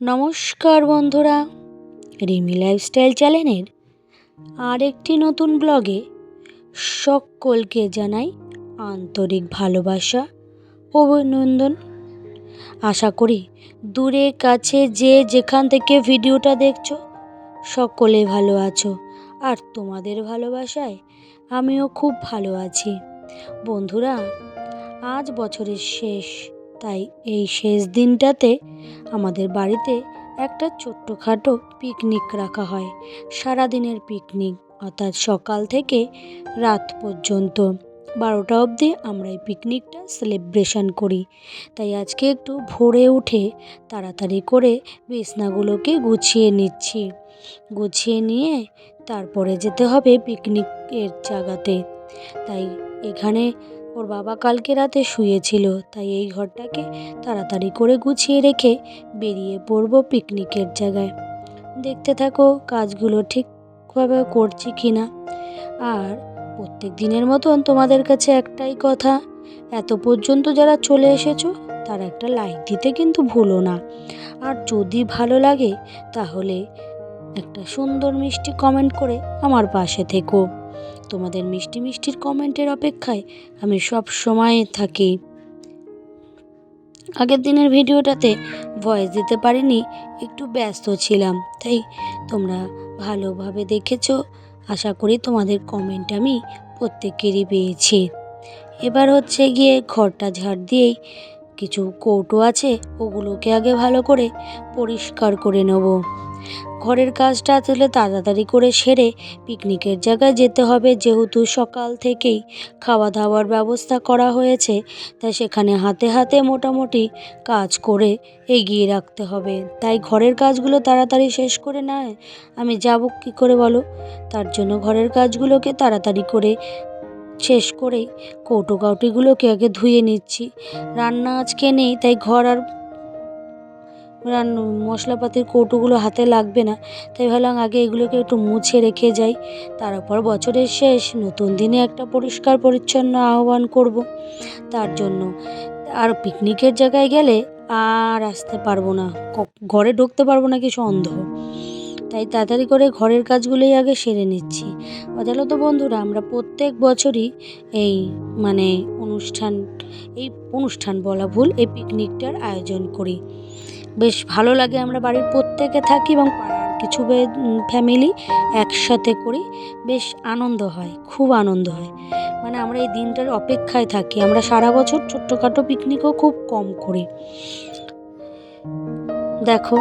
নমস্কার বন্ধুরা, রিমি লাইফস্টাইল চ্যানেলের আর একটি নতুন ব্লগে সকলকে জানাই আন্তরিক ভালোবাসা অভিনন্দন। আশা করি দূরে, কাছে, যে যেখান থেকে ভিডিওটা দেখছ, সকলে ভালো আছো। আর তোমাদের ভালোবাসায় আমিও খুব ভালো আছি। বন্ধুরা, আজ বছরের শেষ তাই এই শেষ দিনটাতে আমাদের বাড়িতে একটা ছোট্টখাটো পিকনিক রাখা হয়, সারাদিনের পিকনিক। অর্থাৎ সকাল থেকে রাত পর্যন্ত। বারোটা অবধি আমরা এই পিকনিকটা সেলিব্রেশন করি। তাই আজকে একটু ভোরে উঠে তাড়াতাড়ি করে বিছনাগুলোকে গুছিয়ে নিচ্ছি। গুছিয়ে নিয়ে তারপরে যেতে হবে পিকনিকের জায়গাতে। তাই এখানে ওর বাবা কালকে রাতে শুয়েছিল, তাই এই ঘরটাকে তাড়াতাড়ি করে গুছিয়ে রেখে বেরিয়ে পড়ব পিকনিকের জায়গায়। দেখতে থাকো কাজগুলো ঠিকভাবে করছি কি না আর প্রত্যেক দিনের মতন তোমাদের কাছে একটাই কথা, এত পর্যন্ত যারা চলে এসেছ, তারা একটা লাইক দিতে কিন্তু ভুলো না। আর যদি ভালো লাগে, তাহলে একটা সুন্দর মিষ্টি কমেন্ট করে আমার পাশে থেকো। তোমাদের মিষ্টি মিষ্টির কমেন্টের অপেক্ষায় আমি সব সময় থাকি। আগের দিনের ভিডিওটাতে ভয়েস দিতে পারিনি, একটু ব্যস্ত ছিলাম, তাই তোমরা ভালোভাবে দেখেছ। আশা করি তোমাদের কমেন্ট আমি প্রত্যেকেরই পেয়েছি। এবার হচ্ছে গিয়ে ঘরটা ঝাড় দিয়েই কিছু কৌটো আছে, ওগুলোকে আগে ভালো করে পরিষ্কার করে নেব। ঘরের কাজটা আসলে তাড়াতাড়ি করে সেরে পিকনিকের জায়গায় যেতে হবে। যেহেতু সকাল থেকেই খাওয়া দাওয়ার ব্যবস্থা করা হয়েছে, তাই সেখানে হাতে হাতে মোটামুটি কাজ করে এগিয়ে রাখতে হবে। তাই ঘরের কাজগুলো তাড়াতাড়ি শেষ করে নেয়। আমি যাব কী করে বলো? তার জন্য ঘরের কাজগুলোকে তাড়াতাড়ি করে শেষ করেই কৌটো কাউটিগুলোকে আগে ধুয়ে নিচ্ছি। রান্না আজকে নেই, তাই ঘর আর রান্না মশলাপাতির কৌটোগুলো হাতে লাগবে না। তাই ভাবলাম আগে এগুলোকে একটু মুছে রেখে যাই। তারপর বছরের শেষ, নতুন দিনে একটা পরিষ্কার পরিচ্ছন্ন আহ্বান করব। তার জন্য আর পিকনিকের জায়গায় গেলে আর আসতে পারব না। ঘরে ঢুকতে পারব না কিছু অন্ধ। তাই তাড়াতাড়ি করে ঘরের কাজগুলোই আগে সেরে নিচ্ছি। জানো তো বন্ধুরা, আমরা প্রত্যেক বছরই এই মানে অনুষ্ঠান, এই অনুষ্ঠান বলা ভুল, এই পিকনিকটার আয়োজন করি। বেশ ভালো লাগে আমরা বাড়ির প্রত্যেকে থাকি এবং পাড়ার কিছু ফ্যামিলি একসাথে করি। বেশ আনন্দ হয়, খুব আনন্দ হয়। মানে আমরা এই দিনটার অপেক্ষায় থাকি। আমরা সারা বছর ছোট্টখাটো পিকনিকও খুব কম করি। দেখো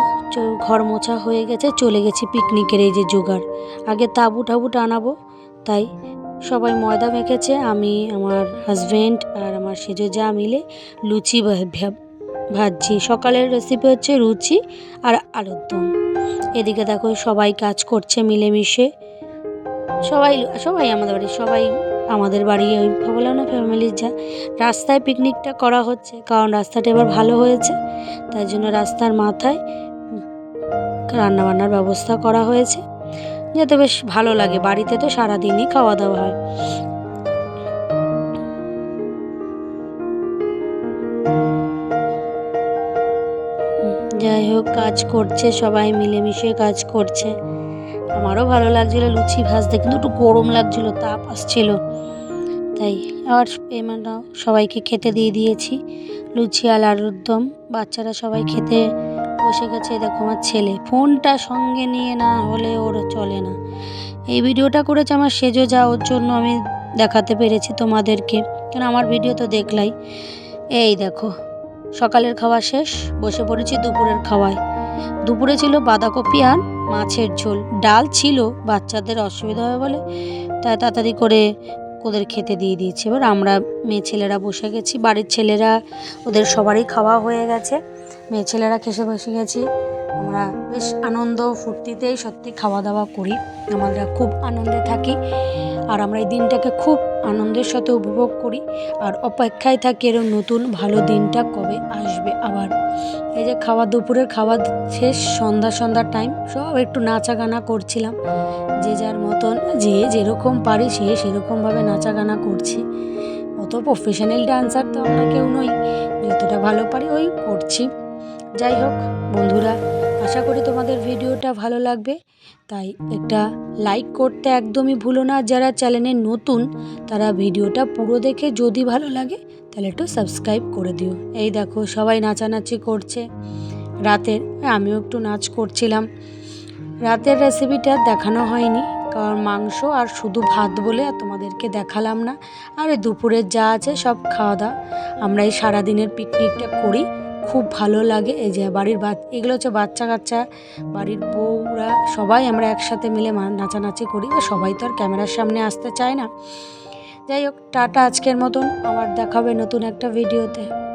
ঘর মোছা হয়ে গেছে, চলে গেছি পিকনিকের এই যে জোগাড়। আগে তাবু টাবু টানাবো, তাই সবাই ময়দা মেখেছে, আমি, আমার হাজব্যান্ড আর আমার সেজো যা মিলে লুচি ভাজছি। সকালের রেসিপি হচ্ছে রুচি আর আলুর দম। এদিকে দেখো সবাই কাজ করছে মিলেমিশে। সবাই সবাই আমাদের বাড়ি, সবাই আমাদের বাড়ি, ওই বললাম না ফ্যামিলির যা। রাস্তায় পিকনিকটা করা হচ্ছে, কারণ রাস্তাটা এবার ভালো হয়েছে, তাই জন্য রাস্তার মাথায় রান্নাবান্নার ব্যবস্থা করা হয়েছে। যাতে বেশ ভালো লাগে, বাড়িতে তো সারাদিনই খাওয়া দাওয়া হয়। কাজ করছে, সবাই মিলেমিশে কাজ করছে। আমারও ভালো লাগছিল, লুচি ভাজতে, কিন্তু একটু গরম লাগছিল, তাপ আসছিল। তাই আবার পেমেন্টটা সবাইকে খেতে দিয়ে দিয়েছি। লুচি আর আলুর দম, বাচ্চারা সবাই খেতে বসে গেছে দেখো আমার ছেলে। ফোনটা সঙ্গে নিয়ে না হলে ওর চলে না। এই ভিডিওটা করেছে আমার সেজো যা, ওর জন্য আমি দেখাতে পেরেছি তোমাদেরকে। কেন আমার ভিডিও তো দেখলাই। এই দেখো। সকালের খাওয়া শেষ, বসে পড়েছি দুপুরের খাওয়ায়। দুপুরে ছিল বাঁধাকপি আর মাছের ঝোল। ডাল ছিল, বাচ্চাদের অসুবিধা হবে বলে তাই তাড়াতাড়ি করে ওদের খেতে দিয়ে দিয়েছি। এবার আমরা মেয়ে ছেলেরা বসে গেছি। বাড়ির ছেলেরা, ওদের সবারই খাওয়া হয়ে গেছে। মেয়ে ছেলেরা খেসে বসে গেছি। আমরা বেশ আনন্দ ফুর্তিতেই সত্যি খাওয়া দাওয়া করি। আমরা খুব আনন্দে থাকি। আর আমরা এই দিনটাকে খুব আনন্দের সাথে উপভোগ করি। আর অপেক্ষায় থাকি এরকম নতুন ভালো দিনটা কবে আসবে আবার। এই যে খাওয়া দুপুরের খাওয়া শেষ, সন্ধ্যা সন্ধ্যার টাইম সব একটু নাচা গানা করছিলাম। যে যার মতন, যে যেরকম পারি সে সেরকমভাবে নাচা গানা করছি। অত প্রফেশনাল ডান্সার তো আমরা কেউ নই, যতটা ভালো পারি ওই করছি। যাই হোক, বন্ধুরা আশা করি তোমাদের ভিডিওটা ভালো লাগবে। তাই একটা লাইক করতে একদমই ভুলো না। যারা চ্যানেলে নতুন, তারা ভিডিওটা পুরো দেখে যদি ভালো লাগে, তাহলে একটু সাবস্ক্রাইব করে দিও। এই দেখো, সবাই নাচানাচি করছে। রাতের, আমিও একটু নাচ করছিলাম। রাতের রেসিপিটা দেখানো হয়নি, কারণ মাংস আর শুধু ভাত বলে আর তোমাদেরকে দেখালাম না। আর দুপুরের যা আছে সব খাওয়া দাওয়া আমরা এই সারাদিনের পিকনিকটা করি। খুব ভালো লাগে। এই যে বাড়ির বা এগুলো হচ্ছে বাচ্চা কাচ্চা, বাড়ির বউরা, সবাই আমরা একসাথে মিলে নাচানাচি করি। সবাই তো আর ক্যামেরার সামনে আসতে চায় না। যাই হোক, টাটা আজকের মতন। আবার দেখাবে নতুন একটা ভিডিওতে।